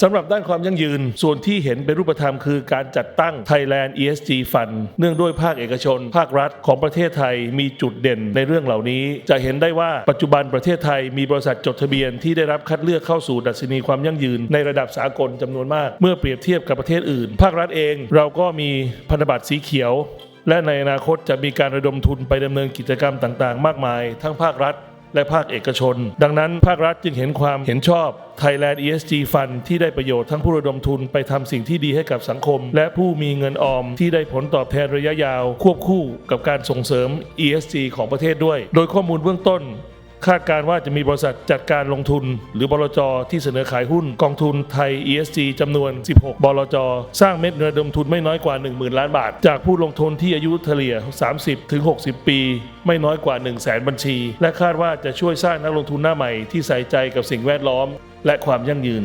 สำหรับด้านความยั่งยืน ส่วนที่เห็นเป็นรูปธรรมคือการจัดตั้ง Thailand ESG Fund เนื่องด้วยภาคเอกชน ภาครัฐของประเทศไทยมีจุดเด่นในเรื่องเหล่านี้ จะเห็นได้ว่าปัจจุบันประเทศไทยมีบริษัทจดทะเบียนที่ได้รับคัดเลือกเข้าสู่ดัชนีความยั่งยืน ในระดับสากลจำนวนมาก เมื่อเปรียบเทียบกับประเทศอื่น ภาครัฐเองเราก็มีพันธบัตรสีเขียวและในอนาคตจะมีการระดมทุนไปดำเนินกิจกรรมต่างๆ มากมาย ทั้งภาครัฐ และภาคเอกชน ดังนั้นภาครัฐจึงเห็นความเห็นชอบ Thailand ESG Fund ที่ได้ประโยชน์ทั้งผู้ระดมทุนไปทำสิ่งที่ดีให้กับสังคม และผู้มีเงินออมที่ได้ผลตอบแทนระยะยาว ควบคู่กับการส่งเสริม ESG ของประเทศด้วย โดยข้อมูลเบื้องต้น คาดการว่าจะมีบริษัทจัดการลงทุน หรือบลจที่เสนอขายหุ้นกองทุนไทย ESG จำนวน 16 บลจ สร้างเม็ดเงินระดมทุนไม่น้อยกว่า 10,000 ล้านบาท จากผู้ลงทุนที่อายุเฉลี่ย 30-60 ปี ไม่น้อยกว่า 1 0 0 0 0แสนบัญชี และคาดว่าจะช่วยสร้างนักลงทุนหน้าใหม่ที่ใส่ใจกับสิ่งแวดล้อม และความยั่งยืน